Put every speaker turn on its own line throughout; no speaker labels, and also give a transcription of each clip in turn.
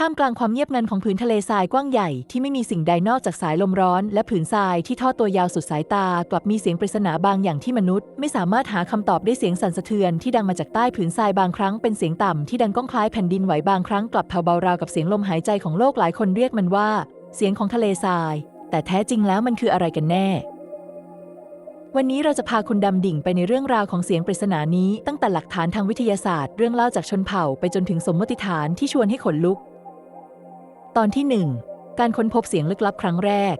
ท่ามกลางความเงียบงันของผืนทะเลทรายกว้างใหญ่ที่ไม่มีสิ่งใดนอกจากสายลมร้อน และผืนทรายที่ทอดตัวยาวสุดสายตากลับมีเสียงปริศนาบางอย่างที่มนุษย์ ไม่สามารถหาคำตอบได้เสียงสั่นสะเทือนที่ดังมาจากใต้ผืนทรายบางครั้งเป็นเสียงต่ำที่ดังก้องคล้ายแผ่นดินไหวบางครั้งกลับแผ่วเบาราวกับเสียงลมหายใจของโลกหลายคนเรียกมันว่า เสียงของทะเลทราย แต่แท้จริงแล้วมันคืออะไรกันแน่วันนี้เราจะพาคุณดำดิ่งไปในเรื่องราวของเสียงปริศนานี้ ตั้งแต่หลักฐานทางวิทยาศาสตร์ เรื่องเล่าจากชนเผ่าไปจนถึงสมมติฐานที่ชวนให้ขนลุก ตอนที่ 1 การค้นพบเสียงลึกลับครั้งแรก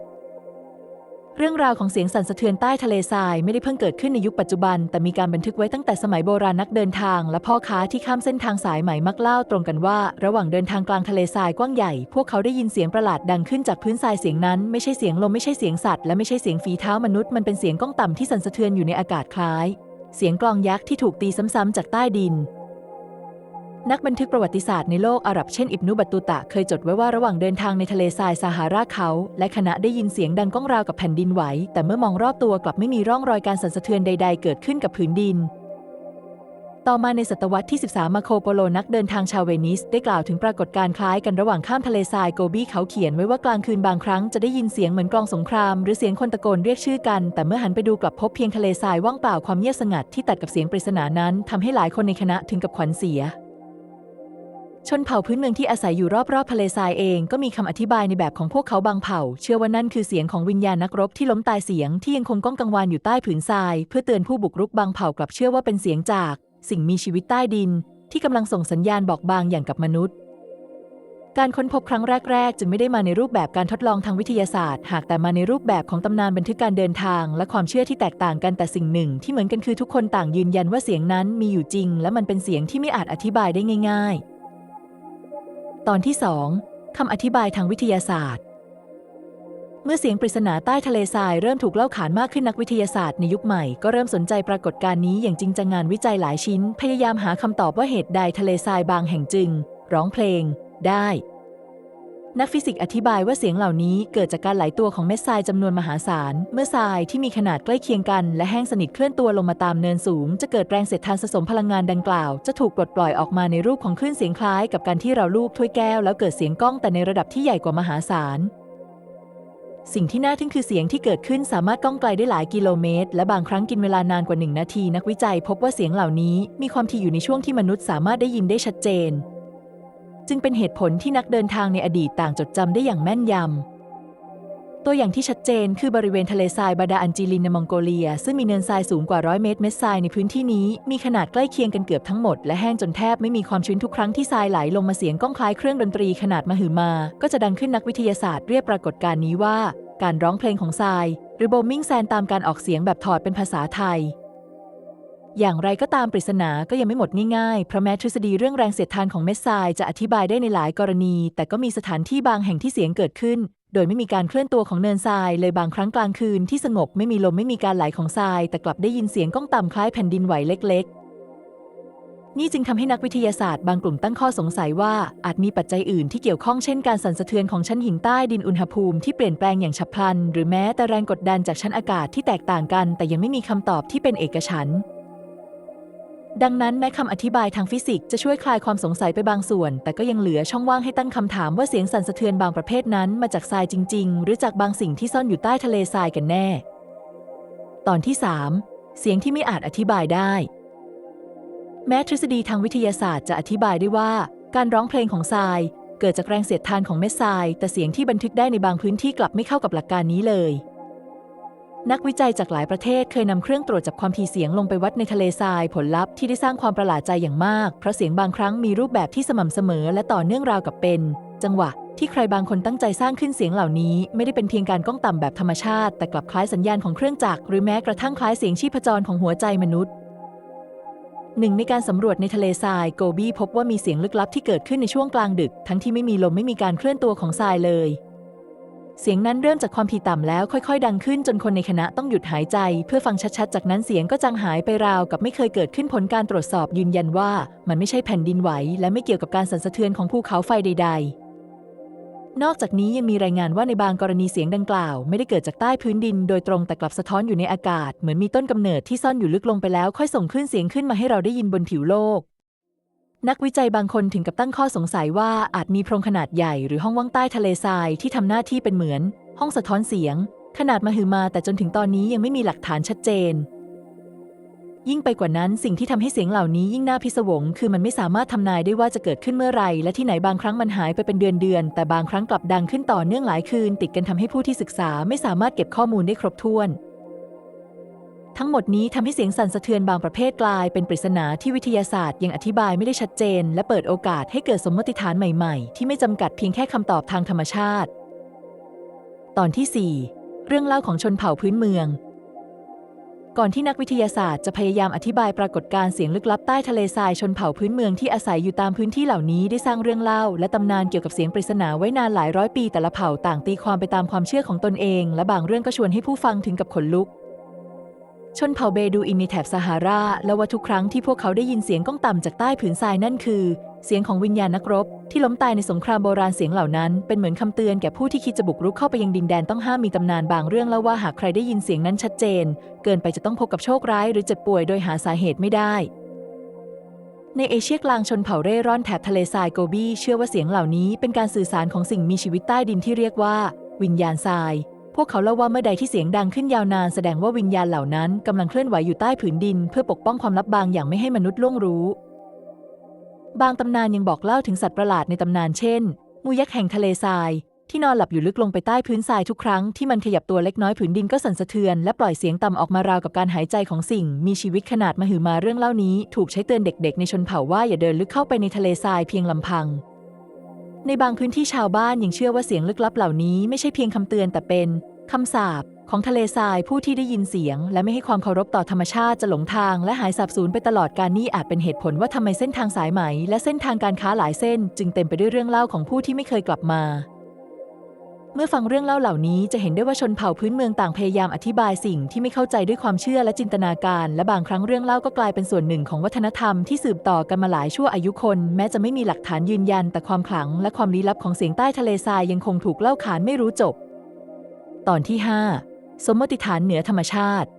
เรื่องราวของเสียงสั่นสะเทือนใต้ทะเลทรายไม่ได้เพิ่งเกิดขึ้นในยุคปัจจุบัน แต่มีการบันทึกไว้ตั้งแต่สมัยโบราณนักเดินทาง และพ่อค้าที่ข้ามเส้นทางสายไหมมักเล่าตรงกันว่า ระหว่างเดินทางกลางทะเลทรายกว้างใหญ่ พวกเขาได้ยินเสียงประหลาดดังขึ้นจากพื้นทรายเสียงนั้นไม่ใช่เสียงลมไม่ใช่เสียงสัตว์และไม่ใช่เสียงฝีเท้ามนุษย์มันเป็นเสียงก้องต่ำที่สั่นสะเทือนอยู่ในอากาศคล้าย เสียงกลองยักษ์ที่ถูกตีซ้ำๆจากใต้ดิน นักบันทึกประวัติศาสตร์ในโลกอาหรับเช่นอิบนุบัตตุตะ เคยจดไว้ว่าระหว่างเดินทางในทะเลทรายซาฮาราเขา และคณะได้ยินเสียงดังก้องราวกับแผ่นดินไหว แต่เมื่อมองรอบตัวกลับไม่มีร่องรอยการสั่นสะเทือนใด ๆ เกิดขึ้นกับผืนดิน ต่อมาในศตวรรษที่ 13 มาโคโปโลนักเดินทางชาวเวนิส ได้กล่าวถึงปรากฏการณ์คล้ายกันระหว่างข้ามทะเลทรายโกบีเขาเขียนไว้ว่ากลางคืนบางครั้งจะได้ยินเสียงเหมือนกลองสงคราม หรือเสียงคนตะโกนเรียกชื่อกัน แต่เมื่อหันไปดูกลับพบเพียงทะเลทรายว่างเปล่าความเงียบสงัดที่ตัดกับเสียงปริศนานั้นทำให้หลายคนในคณะถึงกับขวัญเสีย ชนเผ่าพื้นเมืองที่อาศัยอยู่รอบๆทะเลทรายเองก็มีคำอธิบายในแบบของพวกเขาบางเผ่า เชื่อว่านั่นคือเสียงของวิญญาณนักรบที่ล้มตายเสียงที่ยังคงก้องกังวานอยู่ใต้ผืนทราย เพื่อเตือนผู้บุกรุกบางเผ่ากลับเชื่อว่าเป็นเสียงจาก สิ่งมีชีวิตใต้ดิน ที่กำลังส่งสัญญาณบอกบางอย่างกับมนุษย์ การค้นพบครั้งแรก ๆ จึงไม่ได้มาในรูปแบบการทดลองทางวิทยาศาสตร์ หากแต่มาในรูปแบบของตำนานบันทึกการเดินทาง และความเชื่อที่แตกต่างกันแต่สิ่งหนึ่ง ที่เหมือนกันคือทุกคนต่างยืนยันว่าเสียงนั้นมีอยู่จริง และมันเป็นเสียงที่ไม่อาจอธิบายได้ง่าย ๆ ตอนที่2คำอธิบายทางวิทยาศาสตร์ เมื่อเสียงปริศนาใต้ทะเลทรายเริ่มถูกเล่าขานมากขึ้นนักวิทยาศาสตร์ในยุคใหม่ก็เริ่มสนใจปรากฏการณ์นี้อย่างจริงจังงานวิจัยหลายชิ้น พยายามหาคำตอบว่าเหตุใดทะเลทรายบางแห่งจึง ร้องเพลง ได้ นักฟิสิกส์อธิบายว่าเสียงเหล่านี้เกิดจากการไหลตัวของเม็ดทรายจำนวนมหาศาล เมื่อทรายที่มีขนาดใกล้เคียงกัน และแห้งสนิทเคลื่อนตัวลงมาตามเนินสูง จะเกิดแรงเสียดทานสะสมพลังงานดังกล่าว จะถูกปลดปล่อยออกมาในรูปของคลื่นเสียงคล้ายกับการที่เราลูบถ้วยแก้วแล้วเกิดเสียงก้องแต่ในระดับที่ใหญ่กว่ามหาศาลสิ่งที่น่าทึ่งคือเสียงที่เกิดขึ้นสามารถก้องไกลได้หลายกิโลเมตร และบางครั้งกินเวลานานกว่าหนึ่งนาที นักวิจัยพบว่าเสียงเหล่านี้มีความถี่อยู่ในช่วงที่มนุษย์สามารถได้ยินได้ชัดเจน จึงเป็นเหตุผลที่นักเดินทางในอดีตต่างจดจำได้อย่างแม่นยำ ตัวอย่างที่ชัดเจนคือบริเวณทะเลทรายบาดาอันจีลินในมองโกเลีย ซึ่งมีเนินทรายสูงกว่าร้อยเมตร เม็ดทรายในพื้นที่นี้มีขนาดใกล้เคียงกันเกือบทั้งหมด และแห้งจนแทบไม่มีความชื้นทุกครั้งที่ทรายไหลลงมาเสียงก้องคล้ายเครื่องดนตรีขนาดมหึมา ก็จะดังขึ้นนักวิทยาศาสตร์เรียกปรากฏการณ์นี้ว่า การร้องเพลงของทราย หรือโบมิงแซนตามการออกเสียงแบบถอดเป็นภาษาไทย อย่างไรก็ตามปริศนาก็ยังไม่หมดง่ายๆ เพราะแม้ทฤษฎีเรื่องแรงเสียดทานของเม็ดทรายจะอธิบายได้ในหลายกรณี แต่ก็มีสถานที่บางแห่งที่เสียงเกิดขึ้น โดยไม่มีการเคลื่อนตัวของเนินทราย เลยบางครั้งกลางคืนที่สงบไม่มีลมไม่มีการไหลของทราย แต่กลับได้ยินเสียงก้องต่ำคล้ายแผ่นดินไหวเล็ก ๆ นี่จึงทำให้นักวิทยาศาสตร์บางกลุ่มตั้งข้อสงสัยว่าอาจมีปัจจัยอื่นที่เกี่ยวข้องเช่นการสั่นสะเทือนของชั้นหินใต้ดินอุณหภูมิที่เปลี่ยนแปลงอย่างฉับพลัน หรือแม้แต่แรงกดดันจากชั้นอากาศที่แตกต่างกัน แต่ยังไม่มีคำตอบที่เป็นเอกฉันท์ ดังนั้นแม้คำอธิบายทางฟิสิกส์จะช่วยคลายความสงสัยไปบางส่วน แต่ก็ยังเหลือช่องว่างให้ตั้งคำถามว่าเสียงสั่นสะเทือนบางประเภทนั้นมาจากทรายจริง ๆ หรือจากบางสิ่งที่ซ่อนอยู่ใต้ทะเลทรายกันแน่ ตอนที่ 3 เสียงที่ไม่อาจอธิบายได้ แม้ทฤษฎีทางวิทยาศาสตร์จะอธิบายได้ว่า การร้องเพลงของทราย เกิดจากแรงเสียดทานของเม็ดทราย แต่เสียงที่บันทึกได้ในบางพื้นที่กลับไม่เข้ากับหลักการนี้เลย นักวิจัยจากหลายประเทศเคยนำเครื่องตรวจจับความถี่เสียงลงไปวัดในทะเลทรายผลลัพธ์ที่ได้สร้างความประหลาดใจอย่างมาก เพราะเสียงบางครั้งมีรูปแบบที่สม่ำเสมอ และต่อเนื่องราวกับเป็น จังหวะที่ใครบางคนตั้งใจสร้างขึ้นเสียงเหล่านี้ ไม่ได้เป็นเพียงการก้องต่ำแบบธรรมชาติ แต่กลับคล้ายสัญญาณของเครื่องจักรหรือแม้กระทั่งคล้ายเสียงชีพจรของหัวใจมนุษย์หนึ่งในการสำรวจในทะเลทรายโกบี้พบว่ามีเสียงลึกลับที่เกิดขึ้นในช่วงกลางดึก ทั้งที่ไม่มีลมไม่มีการเคลื่อนตัวของทรายเลย เสียงนั้นเริ่มจากความถี่ต่ำแล้วค่อยๆ ดังขึ้นจนคนในคณะต้องหยุดหายใจ เพื่อฟังชัดๆ จากนั้นเสียงก็จางหายไปราวกับไม่เคยเกิดขึ้นผลการตรวจสอบยืนยันว่า มันไม่ใช่แผ่นดินไหว และไม่เกี่ยวกับการสั่นสะเทือนของภูเขาไฟใด ๆนอกจากนี้ยังมีรายงานว่าในบางกรณีเสียงดังกล่าว ไม่ได้เกิดจากใต้พื้นดินโดยตรงแต่กลับสะท้อนอยู่ในอากาศ เหมือนมีต้นกำเนิดที่ซ่อนอยู่ลึกลงไปแล้วค่อยส่งคลื่นเสียงขึ้นมาให้เราได้ยินบนผิวโลก นักวิจัยบางคนถึงกับตั้งข้อสงสัยว่าอาจมีโพรงขนาดใหญ่หรือห้องว่างใต้ทะเลทรายที่ทำหน้าที่เป็นเหมือน ห้องสะท้อนเสียง ขนาดมหึมาแต่จนถึงตอนนี้ยังไม่มีหลักฐานชัดเจน ยิ่งไปกว่านั้นสิ่งที่ทำให้เสียงเหล่านี้ยิ่งน่าพิศวง คือมันไม่สามารถทำนายได้ว่าจะเกิดขึ้นเมื่อไรและที่ไหนบางครั้งมันหายไปเป็นเดือนเดือนๆแต่บางครั้งกลับดังขึ้นต่อเนื่องหลายคืน ติดกันทำให้ผู้ที่ศึกษาไม่สามารถเก็บข้อมูลได้ครบถ้วน ทั้งหมดนี้ทำให้เสียงสั่นสะเทือนบางประเภทกลายเป็นปริศนาที่วิทยาศาสตร์ยังอธิบายไม่ได้ชัดเจน และเปิดโอกาสให้เกิดสมมติฐานใหม่ๆ ที่ไม่จำกัดเพียงแค่คำตอบทางธรรมชาติ ตอนที่ 4 เรื่องเล่าของชนเผ่าพื้นเมือง ก่อนที่นักวิทยาศาสตร์จะพยายามอธิบายปรากฏการณ์เสียงลึกลับใต้ทะเลทรายชนเผ่าพื้นเมืองที่อาศัยอยู่ตามพื้นที่เหล่านี้ได้สร้างเรื่องเล่า และตำนานเกี่ยวกับเสียงปริศนาไว้นานหลายร้อยปีแต่ละเผ่าต่างตีความไปตามความเชื่อของตนเอง และบางเรื่องก็ชวนให้ผู้ฟังถึงกับขนลุก ชนเผ่าเบดูอินในแถบซาฮารา และว่าทุกครั้งที่พวกเขาได้ยินเสียงก้องต่ำจากใต้ผืนทรายนั่นคือ เสียงของวิญญาณนักรบ ที่ล้มตายในสงครามโบราณเสียงเหล่านั้น เป็นเหมือนคำเตือนแก่ผู้ที่คิดจะบุกรุกเข้าไปยังดินแดนต้องห้ามมีตำนานบางเรื่องเล่าว่าหากใครได้ยินเสียงนั้นชัดเจน เกินไปจะต้องพบกับโชคร้ายหรือเจ็บป่วยโดยหาสาเหตุไม่ได้ในเอเชียกลางชนเผ่าเร่ร่อนแถบทะเลทรายโกบีเชื่อว่าเสียงเหล่านี้เป็นการสื่อสารของสิ่งมีชีวิตใต้ดินที่เรียกว่า วิญญาณทราย พวกเขาเล่าว่าเมื่อใดที่เสียงดังขึ้นยาวนานแสดงว่าวิญญาณเหล่านั้นกำลังเคลื่อนไหวอยู่ใต้ผืนดิน เพื่อปกป้องความลับบางอย่างไม่ให้มนุษย์ล่วงรู้ บางตำนานยังบอกเล่าถึงสัตว์ประหลาดในตำนานเช่นงูยักษ์แห่งทะเลทราย ที่นอนหลับอยู่ลึกลงไปใต้พื้นทรายทุกครั้งที่มันขยับตัวเล็กน้อยผืนดินก็สั่นสะเทือนและปล่อยเสียงต่ำออกมาราวกับการหายใจของสิ่ง มีชีวิตขนาดมหึมาเรื่องเล่านี้ ถูกใช้เตือนเด็ก ๆ ในชนเผ่าว่าอย่าเดินลึกเข้าไปในทะเลทรายเพียงลำพัง ในบางพื้นที่ชาวบ้านยังเชื่อว่าเสียงลึกลับเหล่านี้ไม่ใช่เพียงคำเตือนแต่เป็นคำสาปของทะเลทรายผู้ที่ได้ยินเสียง และไม่ให้ความเคารพต่อธรรมชาติจะหลงทางและหายสาบสูญไปตลอดการนี่อาจเป็นเหตุผลว่าทำไมเส้นทางสายไหม และเส้นทางการค้าหลายเส้น จึงเต็มไปด้วยเรื่องเล่าของผู้ที่ไม่เคยกลับมา เมื่อฟังเรื่องเล่าเหล่านี้จะเห็นได้ว่าชนเผ่าพื้นเมืองต่างพยายามอธิบายสิ่งที่ไม่เข้าใจด้วยความเชื่อและจินตนาการ และบางครั้งเรื่องเล่าก็กลายเป็นส่วนหนึ่งของวัฒนธรรมที่สืบต่อกันมาหลายชั่วอายุคน แม้จะไม่มีหลักฐานยืนยัน แต่ความขลังและความลี้ลับของเสียงใต้ทะเลทรายยังคงถูกเล่าขานไม่รู้จบ ตอนที่ 5 สมมติฐานเหนือธรรมชาติ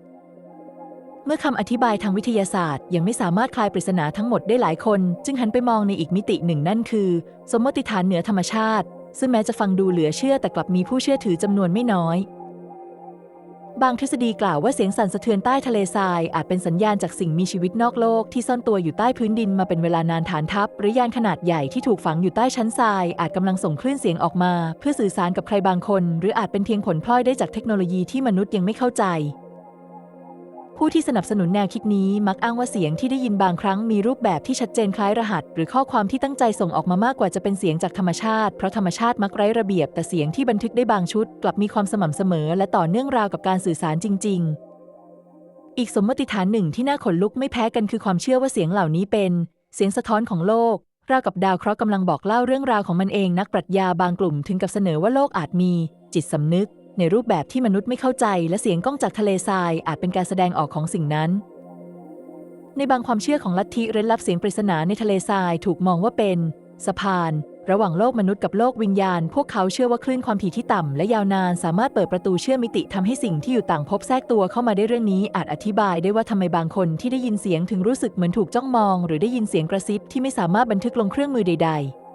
เมื่อคำอธิบายทางวิทยาศาสตร์ ยังไม่สามารถคลายปริศนาทั้งหมดได้หลายคน จึงหันไปมองในอีกมิติหนึ่งนั่นคือ สมมติฐานเหนือธรรมชาติ ซึ่งแม้จะฟังดูเหลือเชื่อแต่กลับมีผู้เชื่อถือจำนวนไม่น้อย บางทฤษฎีกล่าวว่าเสียงสั่นสะเทือนใต้ทะเลทรายอาจเป็นสัญญาณจากสิ่งมีชีวิตนอกโลกที่ซ่อนตัวอยู่ใต้พื้นดินมาเป็นเวลานานฐานทัพ หรือยานขนาดใหญ่ที่ถูกฝังอยู่ใต้ชั้นทราย อาจกำลังส่งคลื่นเสียงออกมา เพื่อสื่อสารกับใครบางคน หรืออาจเป็นเพียงผลพลอยได้จากเทคโนโลยีที่มนุษย์ยังไม่เข้าใจ ผู้ที่สนับสนุนแนวคิดนี้มักอ้างว่าเสียงที่ได้ยินบางครั้งมีรูปแบบที่ชัดเจนคล้ายรหัส หรือข้อความที่ตั้งใจส่งออกมามากกว่าจะเป็นเสียงจากธรรมชาติ เพราะธรรมชาติมักไร้ระเบียบ แต่เสียงที่บันทึกได้บางชุด กลับมีความสม่ำเสมอ และต่อเนื่องราวกับการสื่อสารจริง ๆ อีกสมมติฐานหนึ่งที่น่าขนลุกไม่แพ้กันคือความเชื่อว่าเสียงเหล่านี้เป็น เสียงสะท้อนของโลกราวกับดาวเคราะห์กำลังบอกเล่าเรื่องราวของมันเองนักปรัชญาบางกลุ่มถึงกับเสนอว่าโลกอาจมี จิตสำนึก ในรูปแบบที่มนุษย์ไม่เข้าใจ และเสียงก้องจากทะเลทรายอาจเป็นการแสดงออกของสิ่งนั้น ในบางความเชื่อของลัทธิเร้นลับเสียงปริศนาในทะเลทรายถูกมองว่าเป็น สะพาน ระหว่างโลกมนุษย์กับโลกวิญญาณ พวกเขาเชื่อว่าคลื่นความถี่ที่ต่ำและยาวนานสามารถเปิดประตูเชื่อมมิติทำให้สิ่งที่อยู่ต่างภพแทรกตัวเข้ามาได้เรื่องนี้ อาจอธิบายได้ว่าทำไมบางคนที่ได้ยินเสียงถึงรู้สึกเหมือนถูกจ้องมอง หรือได้ยินเสียงกระซิบที่ไม่สามารถบันทึกลงเครื่องมือใด ๆ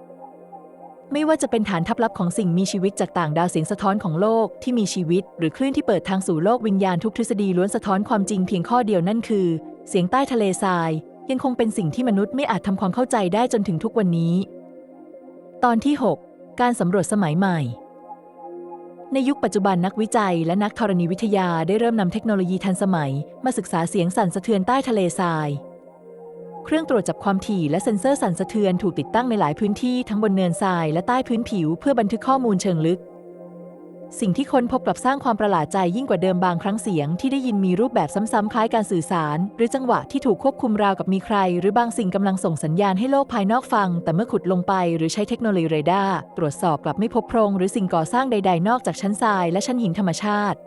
ไม่ว่าจะเป็นฐานทัพลับของสิ่งมีชีวิตจากต่างดาวเสียงสะท้อนของโลกที่มีชีวิต หรือคลื่นที่เปิดทางสู่โลกวิญญาณทุกทฤษฎีล้วนสะท้อนความจริงเพียงข้อเดียวนั่นคือ เสียงใต้ทะเลทราย ยังคงเป็นสิ่งที่มนุษย์ไม่อาจทำความเข้าใจได้จนถึงทุกวันนี้ ตอนที่ 6 การสำรวจสมัยใหม่ ในยุคปัจจุบันนักวิจัย และนักธรณีวิทยาได้เริ่มนำเทคโนโลยีทันสมัย มาศึกษาเสียงสั่นสะเทือนใต้ทะเลทราย เครื่องตรวจจับความถี่และเซ็นเซอร์สั่นสะเทือนถูกติดตั้งในหลายพื้นที่ทั้งบนเนินทรายและใต้พื้นผิวเพื่อบันทึกข้อมูลเชิงลึก สิ่งที่ค้นพบกลับสร้างความประหลาดใจยิ่งกว่าเดิมบางครั้งเสียงที่ได้ยินมีรูปแบบซ้ำๆคล้ายการสื่อสาร หรือจังหวะที่ถูกควบคุมราวกับมีใคร หรือบางสิ่งกำลังส่งสัญญาณให้โลกภายนอกฟัง แต่เมื่อขุดลงไปหรือใช้เทคโนโลยีเรดาร์ตรวจสอบกลับไม่พบโพรงหรือสิ่งก่อสร้างใด ๆ นอกจากชั้นทรายและชั้นหินธรรมชาติ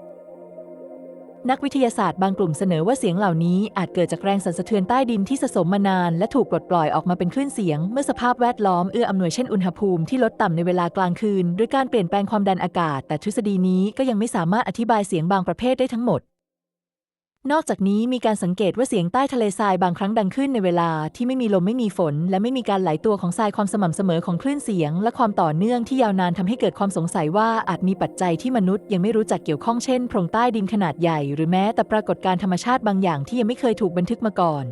นักวิทยาศาสตร์บางกลุ่มเสนอว่าเสียงเหล่านี้อาจเกิดจากแรงสั่นสะเทือนใต้ดินที่สะสมมานาน และถูกปลดปล่อยออกมาเป็นคลื่นเสียง เมื่อสภาพแวดล้อมเอื้ออำนวยเช่นอุณหภูมิที่ลดต่ำในเวลากลางคืน หรือการเปลี่ยนแปลงความดันอากาศ แต่ทฤษฎีนี้ก็ยังไม่สามารถอธิบายเสียงบางประเภทได้ทั้งหมด นอกจากนี้มีการสังเกตว่าเสียงใต้ทะเลทรายบางครั้งดังขึ้นในเวลาที่ไม่มีลมไม่มีฝน และไม่มีการไหลตัวของทรายความสม่ำเสมอของคลื่นเสียง และความต่อเนื่องที่ยาวนานทำให้เกิดความสงสัยว่าอาจมีปัจจัยที่มนุษย์ยังไม่รู้จักเกี่ยวข้องเช่นโพรงใต้ดินขนาดใหญ่ หรือแม้แต่ปรากฏการธรรมชาติบางอย่างที่ยังไม่เคยถูกบันทึกมาก่อน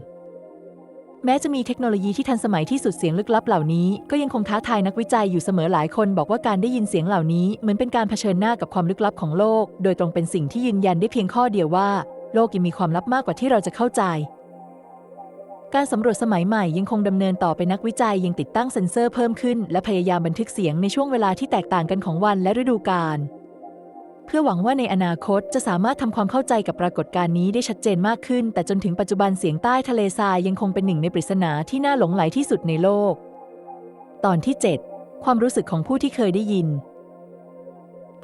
แม้จะมีเทคโนโลยีที่ทันสมัยที่สุดเสียงลึกลับเหล่านี้ ก็ยังคงท้าทายนักวิจัยอยู่เสมอหลายคนบอกว่าการได้ยินเสียงเหล่านี้เหมือนเป็นการเผชิญหน้ากับความลึกลับของโลก โดยตรงเป็นสิ่งที่ยืนยันได้เพียงข้อเดียวว่า โลกยังมีความลับมากกว่าที่เราจะเข้าใจ การสำรวจสมัยใหม่ยังคงดำเนินต่อไปนักวิจัยยังติดตั้งเซ็นเซอร์เพิ่มขึ้น และพยายามบันทึกเสียงในช่วงเวลาที่แตกต่างกันของวันและฤดูกาลเพื่อหวังว่าในอนาคตจะสามารถทำความเข้าใจกับปรากฏการณ์นี้ได้ชัดเจนมากขึ้น แต่จนถึงปัจจุบันเสียงใต้ทะเลทรายยังคงเป็นหนึ่งในปริศนาที่น่าหลงไหลที่สุดในโลก ตอนที่ 7 ความรู้สึกของผู้ที่เคยได้ยิน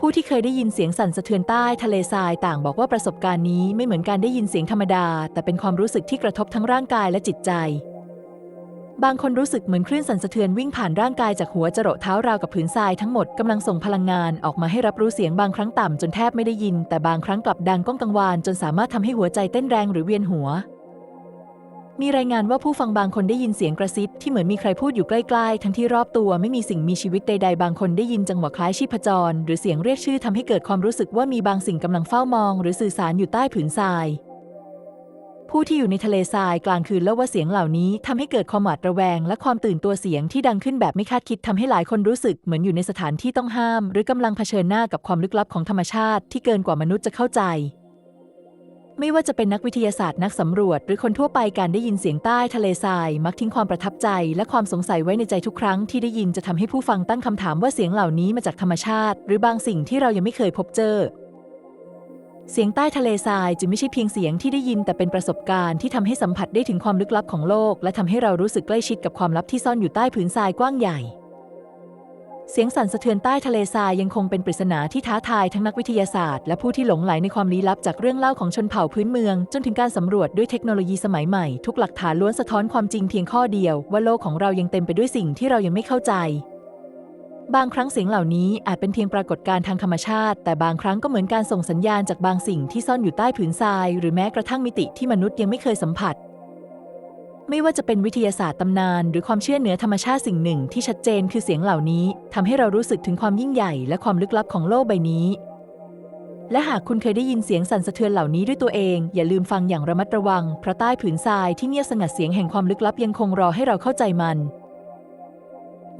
ผู้ที่เคยได้ยินเสียงสั่นสะเทือนใต้ทะเลทรายต่างบอกว่าประสบการณ์นี้ไม่เหมือนการได้ยินเสียงธรรมดา แต่เป็นความรู้สึกที่กระทบทั้งร่างกายและจิตใจ บางคนรู้สึกเหมือนคลื่นสั่นสะเทือนวิ่งผ่านร่างกายจากหัวจรดเท้าราวกับผืนทรายทั้งหมดกำลังส่งพลังงานออกมาให้รับรู้เสียงบางครั้งต่ำจนแทบไม่ได้ยิน แต่บางครั้งกลับดังก้องกังวานจนสามารถทำให้หัวใจเต้นแรงหรือเวียนหัว มีรายงานว่าผู้ฟังบางคนได้ยินเสียงกระซิบที่เหมือนมีใครพูดอยู่ใกล้ๆ ทั้งที่รอบตัวไม่มีสิ่งมีชีวิตใดๆ บางคนได้ยินจังหวะคล้ายชีพจร หรือเสียงเรียกชื่อทำให้เกิดความรู้สึกว่ามีบางสิ่งกำลังเฝ้ามอง หรือสื่อสารอยู่ใต้ผืนทราย ผู้ที่อยู่ในทะเลทรายกลางคืนเล่าว่าเสียงเหล่านี้ทำให้เกิดความหวาดระแวง และความตื่นตัวเสียงที่ดังขึ้นแบบไม่คาดคิดทำให้หลายคนรู้สึกเหมือนอยู่ในสถานที่ต้องห้าม หรือกำลังเผชิญหน้ากับความลึกลับของธรรมชาติที่เกินกว่ามนุษย์จะเข้าใจ ไม่ว่าจะเป็นนักวิทยาศาสตร์นักสำรวจ หรือคนทั่วไปการได้ยินเสียงใต้ทะเลทราย มักทิ้งความประทับใจ และความสงสัยไว้ในใจทุกครั้งที่ได้ยินจะทำให้ผู้ฟังตั้งคำถามว่าเสียงเหล่านี้มาจากธรรมชาติ หรือบางสิ่งที่เรายังไม่เคยพบเจอ เสียงใต้ทะเลทรายจึงไม่ใช่เพียงเสียงที่ได้ยินแต่เป็นประสบการณ์ที่ทำให้สัมผัสได้ถึงความลึกลับของโลก และทำให้เรารู้สึกใกล้ชิดกับความลับที่ซ่อนอยู่ใต้ผืนทรายกว้างใหญ่ เสียงสั่นสะเทือนใต้ทะเลทรายยังคงเป็นปริศนาที่ท้าทายทั้งนักวิทยาศาสตร์และผู้ที่หลงไหลในความลี้ลับจากเรื่องเล่าของชนเผ่าพื้นเมือง จนถึงการสำรวจด้วยเทคโนโลยีสมัยใหม่ ทุกหลักฐานล้วนสะท้อนความจริงเพียงข้อเดียว ว่าโลกของเรายังเต็มไปด้วยสิ่งที่เรายังไม่เข้าใจ บางครั้งเสียงเหล่านี้อาจเป็นเพียงปรากฏการณ์ทางธรรมชาติ แต่บางครั้งก็เหมือนการส่งสัญญาณจากบางสิ่งที่ซ่อนอยู่ใต้ผืนทราย หรือแม้กระทั่งมิติที่มนุษย์ยังไม่เคยสัมผัส ไม่ว่าจะเป็นวิทยาศาสตร์ตำนาน หรือความเชื่อเหนือธรรมชาติสิ่งหนึ่งที่ชัดเจนคือเสียงเหล่านี้ทำให้เรารู้สึกถึงความยิ่งใหญ่และความลึกลับของโลกใบนี้ และหากคุณเคยได้ยินเสียงสั่นสะเทือนเหล่านี้ด้วยตัวเอง อย่าลืมฟังอย่างระมัดระวังเพราะใต้ผืนทรายที่เงียบสงัดเสียงแห่งความลึกลับยังคงรอให้เราเข้าใจมัน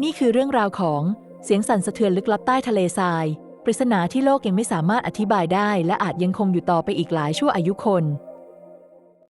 นี่คือเรื่องราวของเสียงสั่นสะเทือนลึกลับใต้ทะเลทราย ปริศนาที่โลกยังไม่สามารถอธิบายได้ และอาจยังคงอยู่ต่อไปอีกหลายชั่วอายุคน